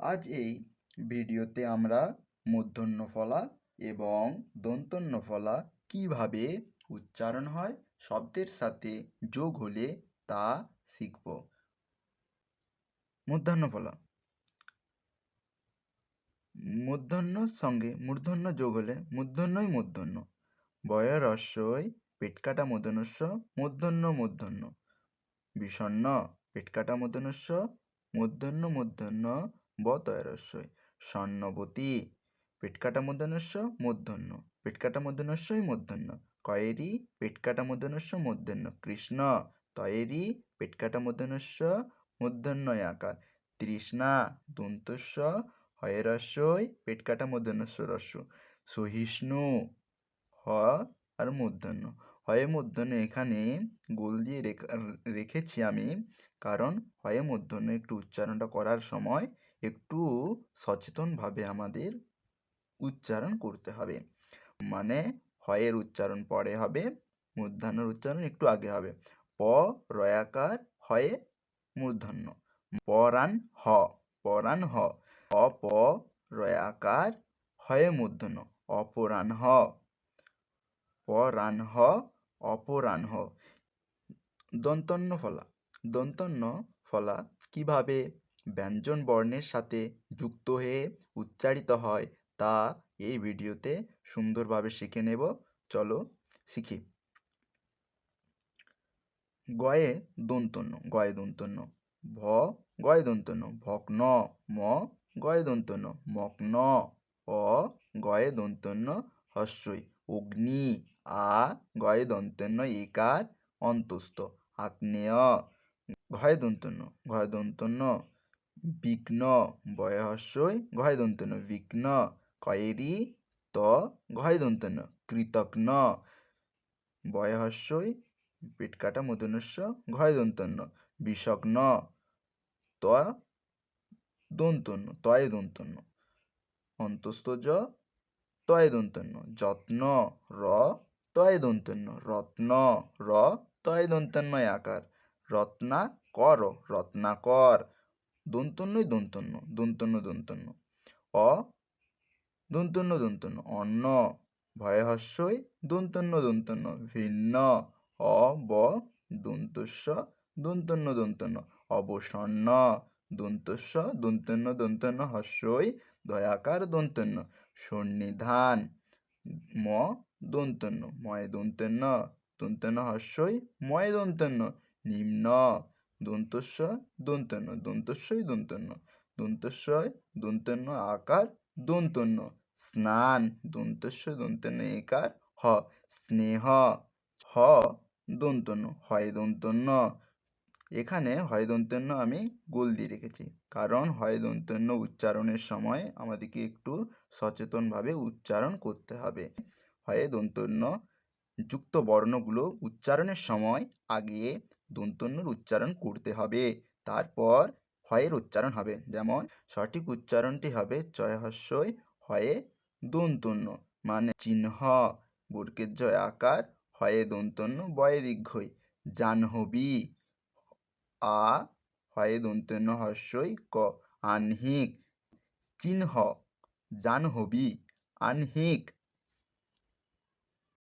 আজ এই ভিডিওতে আমরা মূর্ধন্য ফলা এবং দন্তন্য ফলা কীভাবে উচ্চারণ হয়, শব্দের সাথে যোগ হলে তা শিখব। মূর্ধন্য ফলা মূর্ধন্যর সঙ্গে মূর্ধন্য যোগ হলে মূর্ধন্যই মূর্ধন্য বয় রস্যই পেটকাটা মূর্ধন্যস্য মূর্ধন্য মূর্ধন্য বিষণ্ণ পেটকাটা মূর্ধন্যস্য মূর্ধন্য মূর্ধন্য বতয়রস্যই স্বর্ণবতী, পেটকাটা মূর্ধন্যস্য মূর্ধন্য পেটকাটা মূর্ধন্যস্যই মূর্ধন্য কয়েরি, পেটকাটা মূর্ধন্যস্য মূর্ধন্য কৃষ্ণ, তয়েরি, পেটকাটা মূর্ধন্যস্য মূর্ধন্যয় আকার। তৃষ্ণা, দন্তস্য, হয়েরস্যই, পেটকাটা মূর্ধন্যস্য রস্য। সহিষ্ণু, হ আর মূর্ধন্য হয়ে মূর্ধন্য এখানে গোল দিয়ে রেখেছি আমি। কারণ হয়ে মূর্ধন্য একটু উচ্চারণটা করার সময় একটু সচেতনভাবে আমাদের উচ্চারণ করতে হবে। মানে হয়ের উচ্চারণ পরে হবে মূর্ধন্যর উচ্চারণ একটু আগে হবে। প, রয়াকার, হয়ে মূর্ধন্য পরাণ, হ পরাণ, হ। অপ, রয়াকার, হয়ে মূর্ধন্য অপরাণ, হ। পরাণ, হ, অপরাণ, হ। দন্তন্য ফলা। দন্তন্য ফলা কীভাবে? ব্যঞ্জন বর্ণের সাথে যুক্ত হয়ে উচ্চারিত হয়, তা এই ভিডিওতে সুন্দরভাবে শিখে নেব। চলো শিখি। গয়ে দন্তন্য গয়ে দন্তন্য, ভ, গয়ে দন্তন্য, ভগ্ন, ম, গয়ে দন্তন্য, মগ্ন, অ, গয়ে দন্তন্য, হস্যই, অগ্নি, আ, গয়ে দন্তন্য, একার অন্তস্থ, আগ্নেয়, ঘয় দন্তন্য ঘয় দন্তন্য বিঘ্ন বয়হস্যই ঘয় দন্তন্য বিঘ্ন কয়েরি ত ঘয় দন্তন্য কৃতজ্ঞ বয়হস্যই পেট কাটা মূর্ধন্যস্য ঘয় দন্তন্য বিষগ্ন ত দন্তন্য তয় দন্তন্য অন্তস্থ জ তয় দন্তন্য যত্ন র তয় দন্তন্য রত্ন র তয় দন্তন্ময় আকার। রত্না কর। রত্নাকর। দন্তন্যই দন্তন্য দন্তন্য দন্তন্য। অ, দন্তন্য দন্তন্য। অন্ন, ভয়হস্যই দন্তন্য দন্তন্য। ভিন্ন, অ, ব, দন্তস্য দন্তন্য দন্তন্য। অবসন্ন, দন্তস্য দন্তন্য দন্তন্য। হস্যই দয়াকার দন্তন্য। সন্নিধান, ম, দন্তন্য। ময় দন্তন্য। দন্তন্য হস্যই ময় দন্তন্য। নিম্ন দন্তস্য দন্তন্য দন্তস্যই দন্তন্য। দন্তস্যয় দন্তন্য আকার, দন্তন্য। স্নান দন্তস্য দন্তন্য একার, হ। স্নেহ, হ। দন্তন্য, হয় দন্তন্য। এখানে হয় দন্তন্য আমি গোল দিয়ে রেখেছি। কারণ হয় দন্তন্য উচ্চারণের সময় আমাদেরকে একটু সচেতনভাবে উচ্চারণ করতে হবে। হয় দন্তন্য যুক্ত বর্ণগুলো উচ্চারণের সময় আগে দন্তন্যর উচ্চারণ করতে হবে। তারপর হয়ের উচ্চারণ হবে। যেমন, সঠিক উচ্চারণটি হবে চয় হস্যই হয়ে দন্তন্য মানে চিহ্ন বর্গের জয় আকার, হয়ে দন্তন্য বয়ে দীর্ঘই। জাহ্নবী, আ, হয়ে দন্তন্য হস্যই, ক আহ্নিক চিহ্ন, জাহ্নবী আহ্নিক